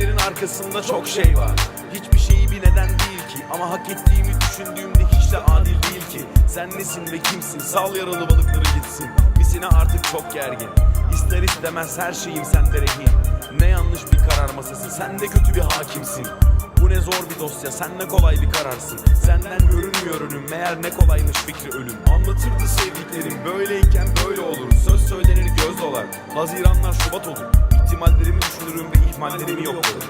Gözlerin arkasında çok şey var. Hiçbir şeyi bir neden değil ki. Ama hak ettiğimi düşündüğümde hiç de adil değil ki. Sen nesin ve kimsin? Sal yaralı balıkları gitsin. Misine artık çok gergin. İster istemez her şeyim sende rehin. Ne yanlış bir karar masası sen de kötü bir hakimsin. Bu ne zor bir dosya sen ne kolay bir kararsın. Senden görünmüyor önüm meğer ne kolaymış fikri ölüm. Anlatırdı sevdiklerim böyleyken böyle olur. Söz söylenir göz dolar. Haziranlar Şubat olur İhtimallerimi düşünürüm ve ihmallerimi yoklarım.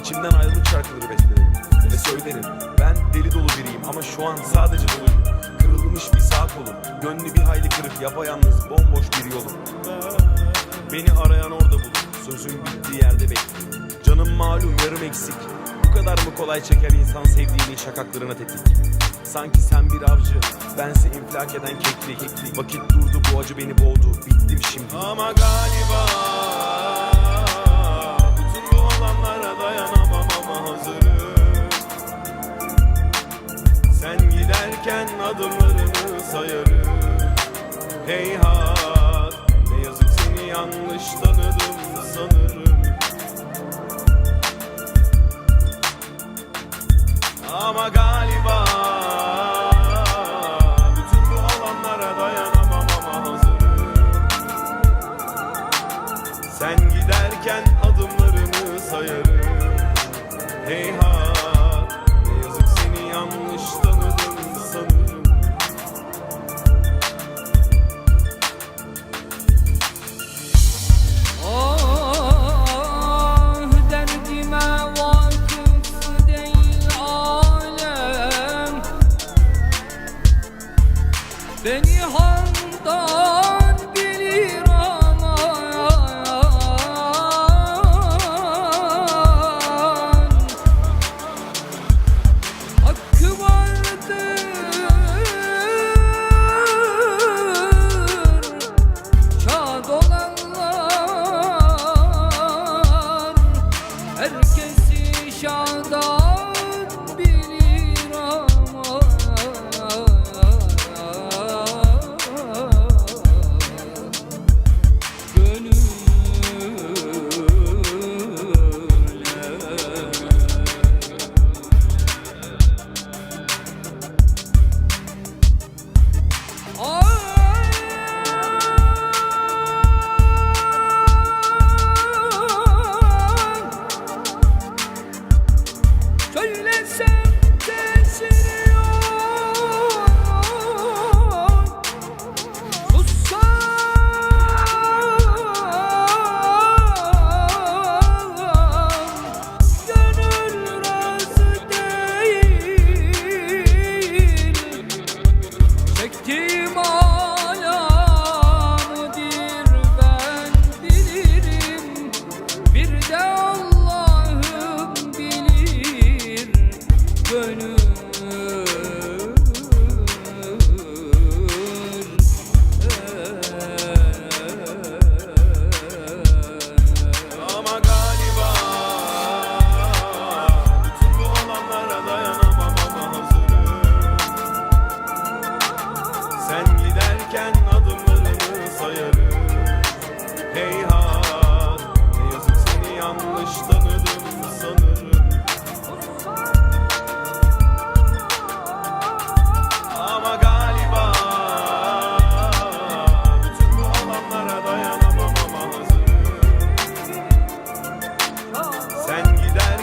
İçimden ayrılık şarkıları bestelerim Ve söylerim. Ben deli dolu biriyim ama şu an sadece doluyum. Kırılmış bir sağ kolum Gönlü bir hayli kırık yapayalnız bomboş bir yolum. Beni arayan orada bulur Sözüm bittiği yerde bekliyor Canım malum yarım eksik. Bu kadar mı kolay çeker insan sevdiğinin şakaklarına tetik? Sanki sen bir avcı Bense infilak eden keklik. Vakit durdu bu acı beni boğdu Bittim şimdi. Ama galiba adımlarını sayarım. Heyhat Beni handan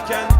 can